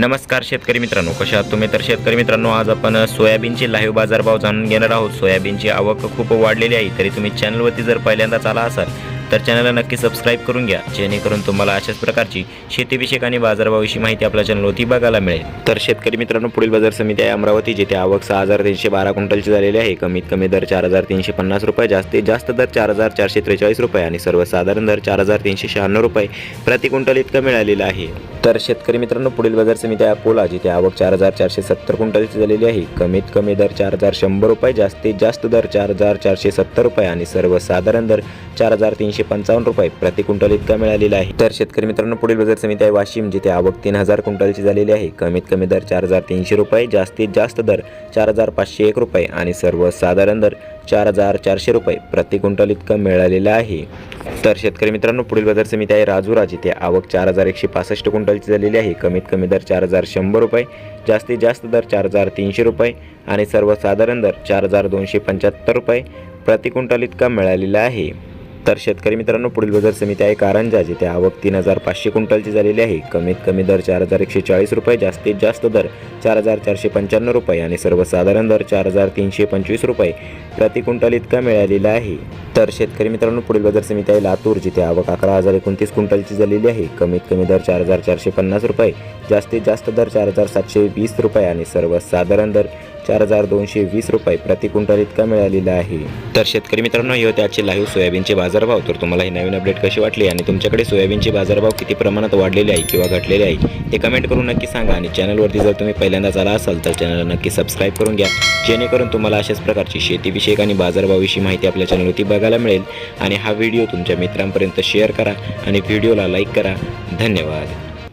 नमस्कार शेतकरी मित्रांनो कशा आहात तुम्ही? तर शेतकरी मित्रांनो आज आपण सोयाबीनचे लाईव्ह बाजारभाव जाणून घेणार आहोत. सोयाबीनची आवक खूप वाढलेली आहे. तरी तुम्ही चॅनलवरती जर पहिल्यांदाच आला असाल तर चॅनलला नक्की सबस्क्राईब करून घ्या जेणेकरून तुम्हाला अशाच प्रकारची शेतीविषयक आणि बाजारभावाविषयी माहिती आपल्या चॅनलवरती बघायला मिळेल. तर शेतकरी मित्रांनो पुढील बाजार समिती आहे अमरावती जिथे आवक सहा हजार तीनशे बारा क्विंटलची झालेली आहे. कमीत कमी दर चार हजार तीनशे पन्नास रुपये जास्तीत जास्त दर चार हजार चारशे त्रेचाळीस रुपये आणि सर्वसाधारण दर चार हजार तीनशे शहाण्णव रुपये प्रति क्विंटल इतकं मिळालेलं आहे. तर शेतकरी मित्रांनो पुढील बाजार समिती अकोला जिथे आवक चार हजार चारशे सत्तर क्विंटलची झालेली आहे. कमीत कमी दर चार हजार शंभर रुपये जास्तीत जास्त दर चार हजार चारशे सत्तर रुपये आणि सर्वसाधारण दर चार हजार तीनशे पंचावन्न रुपये प्रति क्विंटल इतका मिळालेला आहे. तर शेतकरी मित्रांनो पुढील बाजार समिती आहे वाशिम जिथे आवक तीन हजार क्विंटलची झालेली आहे. कमीत कमी दर चार हजार तीनशे रुपये जास्तीत जास्त दर चार हजार पाचशे एक रुपये आणि सर्वसाधारण दर चार हजार चारशे रुपये प्रति क्विंटल इतकं मिळालेलं आहे. तर शेतकरी मित्रांनो पुढील बाजार समिती आहे राजूराज. इथे आवक चार हजार एकशे पासष्ट क्विंटलची झालेली आहे. कमीत कमी दर चार हजार शंभर रुपये जास्तीत जास्त दर चार हजार तीनशे रुपये आणि सर्वसाधारण दर चार हजार दोनशे पंच्याहत्तर रुपये प्रति क्विंटल इतका मिळालेला आहे. तर शेतकरी मित्रांनो पुढील बाजार समिती आहे कारंजा जिथे आवक तीन हजार पाचशे क्विंटलची झालेली आहे. कमीत कमी दर चार हजार एकशे चाळीस रुपये जास्तीत जास्त दर चार हजार चारशे पंच्याण्णव रुपये आणि सर्वसाधारण दर चार हजार तीनशे पंचवीस रुपये प्रति क्विंटल इतका मिळालेला आहे. तर शेतकरी मित्रांनो पुढील बाजार समिती आहे लातूर जिथे आवक अकरा हजार एकोणतीस क्विंटलची झालेली आहे. कमीत कमी दर चार हजार चारशे पन्नास रुपये जास्तीत जास्त दर चार हजार सातशे वीस रुपये आणि सर्वसाधारण दर चार हजार दोनशे वीस रुपये प्रति क्विंटल इतका मिळालेला आहे. तर शेतकरी मित्रांनो हे होते आजचे लाईव्ह सोयाबीनचे बाजारभाव तर तुम्हाला ही नवीन अपडेट कशी वाटली आणि तुमच्याकडे सोयाबीनचे बाजारभाव किती प्रमाणात वाढलेले आहे किंवा घटलेले आहे ते कमेंट करून नक्की सांगा. आणि चॅनलवरती जर तुम्ही पहिल्यांदाच आला असाल तर चॅनलला नक्की सबस्क्राईब करून घ्या. जेणेकरून तुम्हाला अशाच प्रकारची शेतीविषयक आणि बाजारभावाविषयी माहिती आपल्या चॅनलवरती बघायला मिळेल. आणि हा व्हिडिओ तुमच्या मित्रांपर्यंत शेअर करा आणि व्हिडिओला लाईक करा. धन्यवाद.